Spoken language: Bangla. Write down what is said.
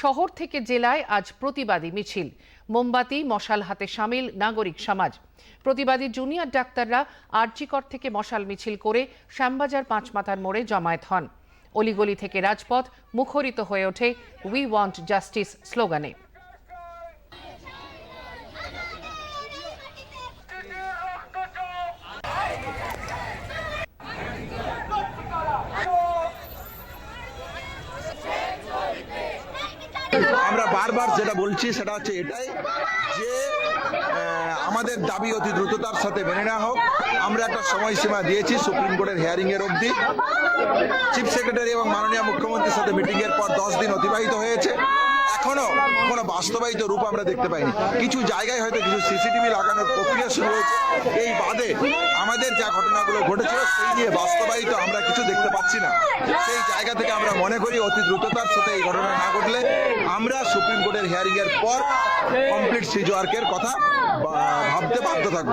শহর থেকে জেলায় আজ প্রতিবাদী মিছিল। মোমবাতি, মশাল হাতে সামিল নাগরিক সমাজ। প্রতিবাদী জুনিয়র ডাক্তাররা আরজিকর থেকে মশাল মিছিল করে শ্যামবাজার পাঁচমাথার মোড়ে জমায়েত হন। অলিগলি থেকে রাজপথ মুখরিত হয়ে ওঠে উই ওয়ান্ট জাস্টিস স্লোগানে। আমরা বারবার যেটা বলছি সেটা হচ্ছে এটাই যে আমাদের দাবি অতি দ্রুততার সাথে মেনে নেওয়া হোক। আমরা একটা সময়সীমা দিয়েছি সুপ্রিম কোর্টের হিয়ারিং এর অবধি। চিফ সেক্রেটারি এবং মাননীয় মুখ্যমন্ত্রীর সাথে মিটিং এর পর দশ দিন অতিবাহিত হয়েছে। এখনও কোনো বাস্তবায়িত রূপ আমরা দেখতে পাইনি। কিছু জায়গায় হয়তো কিছু সিসিটিভি লাগানোর প্রক্রিয়া শুরু হয়েছে। এই বাদে আমাদের যা ঘটনাগুলো ঘটেছিল সেই নিয়ে বাস্তবায়িত আমরা কিছু দেখতে পাচ্ছি না। সেই জায়গা থেকে আমরা মনে করি অতি দ্রুততার সাথে এই ঘটনা না ঘটলে আমরা সুপ্রিম কোর্টের হিয়ারিং এর পর কমপ্লিট সিজোয়ার্কের কথা ভাবতে বাধ্য থাকব।